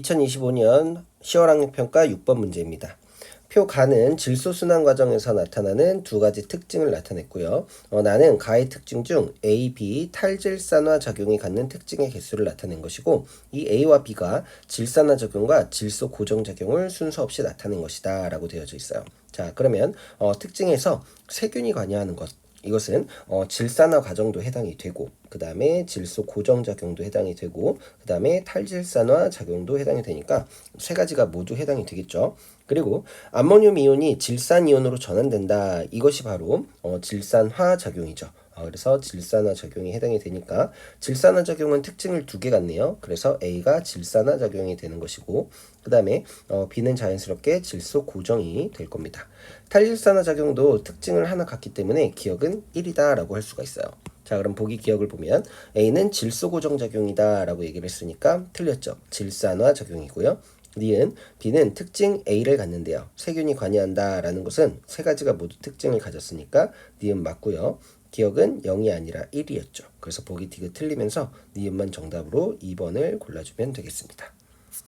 2025년 10월 학력평가 6번 문제입니다. 표 가는 질소 순환 과정에서 나타나는 두 가지 특징을 나타냈고요. 어, 나는 가의 특징 중 A, B 탈질산화 작용이 갖는 특징의 개수를 나타낸 것이고 이 A와 B가 질산화 작용과 질소 고정 작용을 순서 없이 나타낸 것이다 라고 되어져 있어요. 자 그러면 어, 특징에서 세균이 관여하는 것 이것은 어, 질산화 과정도 해당이 되고 그 다음에 질소 고정 작용도 해당이 되고 그 다음에 탈질산화 작용도 해당이 되니까 세 가지가 모두 해당이 되겠죠. 그리고 암모늄 이온이 질산 이온으로 전환된다. 이것이 바로 어, 질산화 작용이죠. 어, 그래서 질산화 작용이 해당이 되니까 질산화 작용은 특징을 두개 갖네요. 그래서 A가 질산화 작용이 되는 것이고 그 다음에 어, B는 자연스럽게 질소 고정이 될 겁니다. 탈질산화 작용도 특징을 하나 갖기 때문에 기억은 1이다 라고 할 수가 있어요. 자 그럼 보기 기억을 보면 A는 질소 고정 작용이다 라고 얘기를 했으니까 틀렸죠. 질산화 작용이고요. 니은 B는 특징 A를 갖는데요. 세균이 관여한다라는 것은 세 가지가 모두 특징을 가졌으니까 니은 맞고요. 기억은 0이 아니라 1이었죠. 그래서 보기 디귿 틀리면서 니은만 정답으로 2번을 골라주면 되겠습니다.